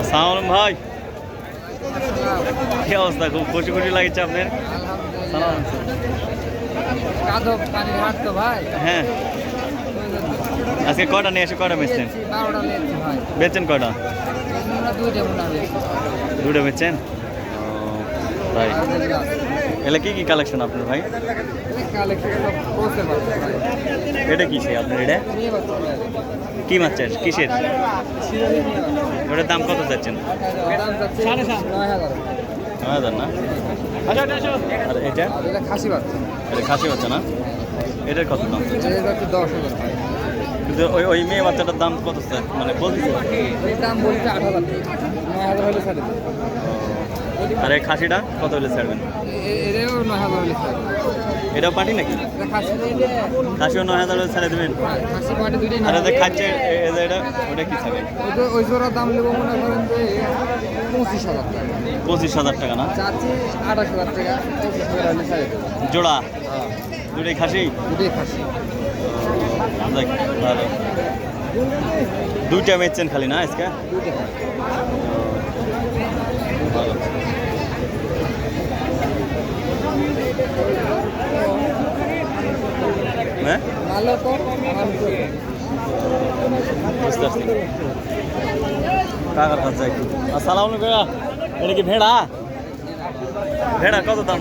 আসসালাম ভাই। কি অবস্থা? খুব খুশি খুশি লাগছে আপনার। হ্যাঁ। আজকে কটা নিয়ে এসে কটা বেচছেন? বেচছেন কটা দুটো বেচছেন? তাই। এলে কি কি কালেকশন আপনার ভাই? এটা কিসে আপনার এটা? কি মাছের কিসের? ওটার দাম কত সাত নয় হাজার না? আর এটা? এটা খাসি বাচ্চা এটা খাসি বাচ্চা না? এটার কত দাম? দশ হাজার কিন্তু ওই ওই মেয়ে বাচ্চাটার দাম কত স্যার মানে বলছে দাম বলছে আট হাজার। নয় হাজার হলে ছাড়ে আর এই খাসিটা কত হলে ছাড়বেন? এটাও পাটি নাকি খাসি খাসিও নয় হাজার হলে ছেড়ে দেবেন হ্যাঁ, আর এদের খাচ্ছে এটা ওটা কি থাকে ওই জোড়ার দাম নেব মনে করেন যে পঁচিশ হাজার টাকা পঁচিশ হাজার টাকা না আঠাশ হাজার টাকা জোড়া দুটোই খাসি দুটোই খাসি ভালো দুইটা বেচছেন খালি না আজকে ভালো হ্যাঁ বুঝতে আলাইকুম এটা কি ভেড়া ভেড়া কত দাম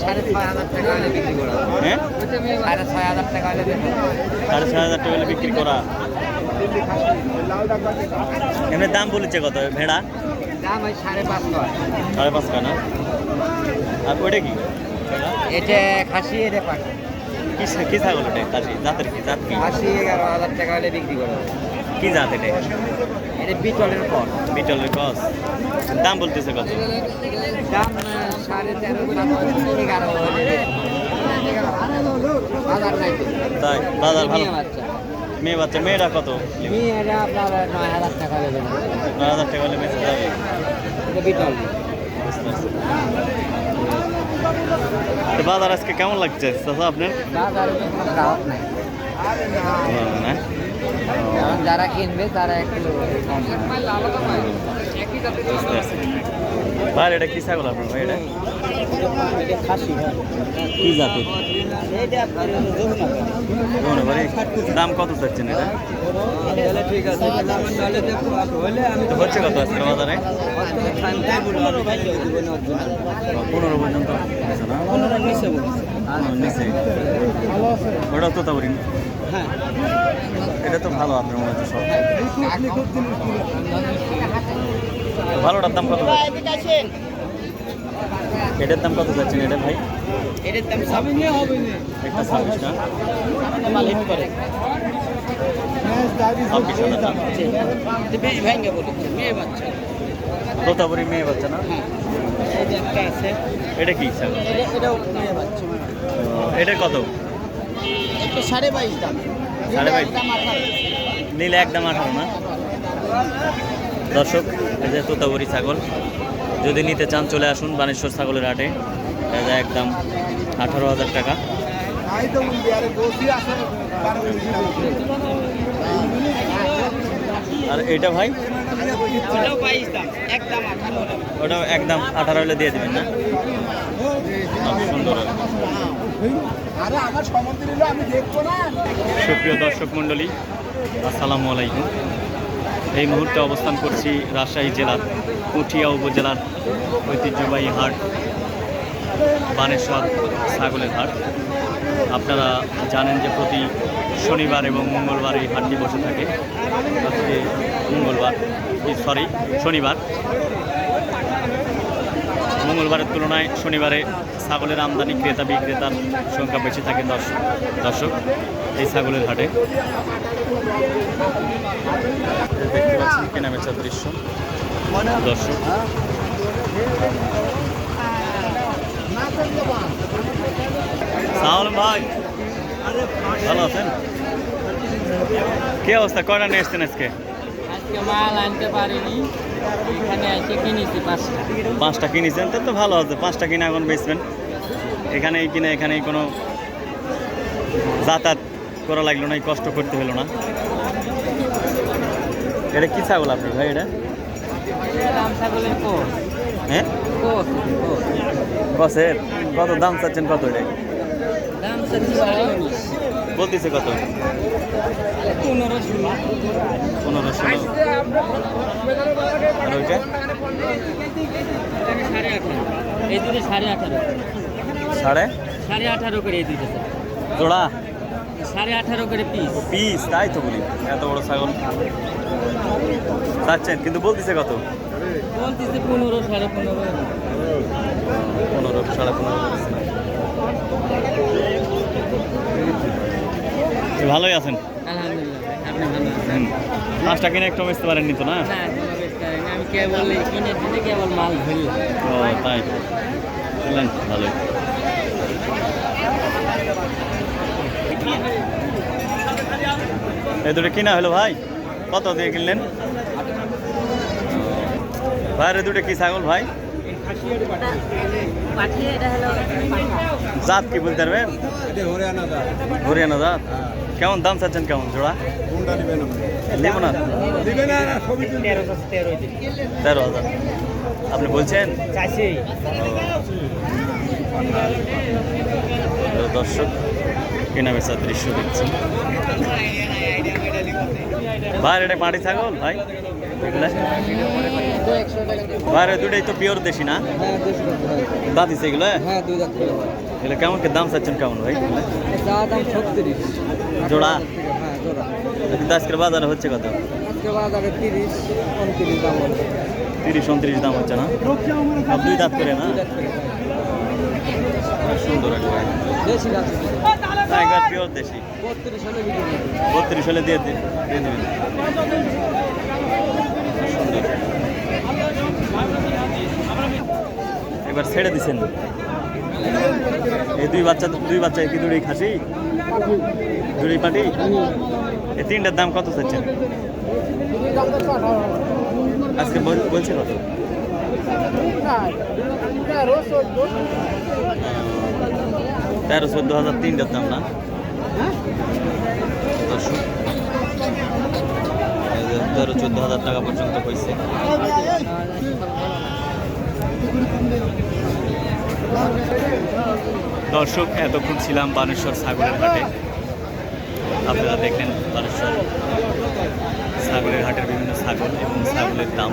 সাড়ে ছয় হাজার টাকা হলে বিক্রি করা হ্যাঁ এমনি দাম বলেছে কত ভেড়া দাম সাড়ে পাঁচ সাড়ে পাঁচ টাকা না আর ওইটা কি? এটা খাসি এটা পাখি কি ছা- কি ছাগল ওটা? খাসি? জাতের কি? জাত কি? খাসি এগারো হাজার টাকা হলে বিক্রি করা। কি জাত এটা? এটা বিটলের পর বিটলের কস দাম বলতেছে কত? দাম সাড়ে তেরো এগারো হলে নাই তাই? বাজার ভালো? মেয়ে বাচ্চা। মেয়েরা কত? মেয়েরা আপনার নয় হাজার টাকা নয় হাজার টাকা হলে বেঁচে যাবে এটা বিটল। বুঝতে পারছি। তো বাজার আজকে কেমন লাগছে চাচা আপনার বাজারে তো কোনো গ্রাহক নাই ভালো না কারণ যারা কিনবে তারা একটু কম বুঝতে পারছি। ভাই, এটা কি ছাগল আপনার ভাই, এটা? কি জাতের? দাম কত চাচ্ছেন এটা? তো হচ্ছে কত আজকে বাজারে? পনেরো পর্যন্ত নিচে। ওটা তো তাবরি হ্যাঁ এটা তো ভালো আপনার মনে হচ্ছে সব। তো ভালোটার দাম কত? এটার দাম কত যাচ্ছেন এটা ভাই? এটার দাম একটা ছাব্বিশ না করে। বলি মেয়ে বাচ্চা। তোতাপুরি মেয়ে বাচ্চা না? হ্যাঁ। এটা কি ছাগল? এটা কত? সাড়ে বাইশ দাম। সাড়ে বাইশ? আঠারো। একদম আঠারো না? দর্শক, এই যে তোতাবরি ছাগল, যদি নিতে চান চলে আসুন বানেশ্বর ছাগলের হাটে। যে একদম আঠারো হাজার টাকা। আর এটা ভাই? ওটাও একদম আঠারো হলে দিয়ে দেবেন না? সুন্দর। সুপ্রিয় দর্শক মণ্ডলী, আসসালামু আলাইকুম। এই মুহূর্তে অবস্থান করছি রাজশাহী জেলার পুঠিয়া উপজেলার ঐতিহ্যবাহী হাট, বানেশ্বর ছাগলের হাট। আপনারা জানেন যে প্রতি শনিবার এবং মঙ্গলবার এই হাটটি বসে থাকে। আজকে মঙ্গলবার সরি, শনিবার। মঙ্গলবারের তুলনায় শনিবারে ছাগলের আমদানি ক্রেতা বিক্রেতার সংখ্যা বেশি থাকে দর্শক দর্শক এই ছাগলের হাটে। দেখতে পাচ্ছেন কেনা বেচার দৃশ্য। দর্শক। সালাম ভাই। ভালো আছেন? কি অবস্থা? কয়টা নিয়ে এসছেন আজকে? আজকে মাল আনতে পারিনি। এখানে এসে কিনেছি পাঁচটা। পাঁচটা কিনেছেন? তো তো ভালো আছে। পাঁচটা কিনে এখন বেচবেন। এখানেই কিনে এখানেই কোনো যাতায়াত করা লাগল না এই কষ্ট করতে হলো না। এটা কি ছাগল আপনার ভাই এটা? হ্যাঁ? কত দাম চাচ্ছেন কত এটা? বলতেছে কত? পনেরো ষোলো পনেরো ষোলো আর ওইটা? সাড়ে এই দুটো সাড়ে আঠারো। সাড়ে? সাড়ে আঠারো করে এই দুটো জোড়া? সাড়ে আঠারো করে পিস পিস তাই তো বলি। এত বড় ছাগল। চাচ্ছেন কিন্তু বলতেছে কত? বলতেছে পনেরো সাড়ে পনেরো পনেরো সাড়ে পনেরো ভালোই আছেন। মাছটা কিনে একটু বেচতে পারেননি তো না। আমি কেবল কিনে কেবল মাল ধরলাম। ও তাই। ভালোই। এই দুটো কিনা হলো ভাই? কত দিয়ে কিনলেন? ভাই রে দুটো কি ছাগল ভাই? জাত কি বলতে পারবেন হরিয়ানা জাত। কেমন দাম চাচ্ছেন কেমন জোড়া? নেব না? তেরো হাজার। আপনি বলছেন? দর্শক কেনা বেচার দৃশ্য দেখছি। ভাই এটা মাটি ছাগল ভাই? ভাই দুটাই তো পিওর দেশি না? হ্যাঁ? দাঁতিছে এগুলো হ্যাঁ টাকা এগুলো কেমন কি দাম চাচ্ছেন কেমন ভাই? জোড়া? হ্যাঁ কিন্তু আজকের বাজারে হচ্ছে কত? তিরিশ উনত্রিশ দাম হচ্ছে। না? দুই দাঁত করে না? সুন্দর একবার একবার বত্রিশ হলে দিয়ে দিন এবার ছেড়ে দিছেন। এই দুই বাচ্চা দুই বাচ্চা কি দুড়ি খাসি? দুড়ি পাটি? এই তিনটার দাম কত চাচ্ছেন? আজকে বল- বলছে কত? তেরো চোদ্দ হাজার তিনটার দাম না দর্শক তেরো চোদ্দ হাজার টাকা পর্যন্ত হয়েছে দর্শক, এতক্ষণ ছিলাম বানেশ্বর সাগরের হাটে। আপনারা দেখলেন বানেশ্বর সাগরের হাটের বিভিন্ন ছাগল এবং ছাগলের দাম।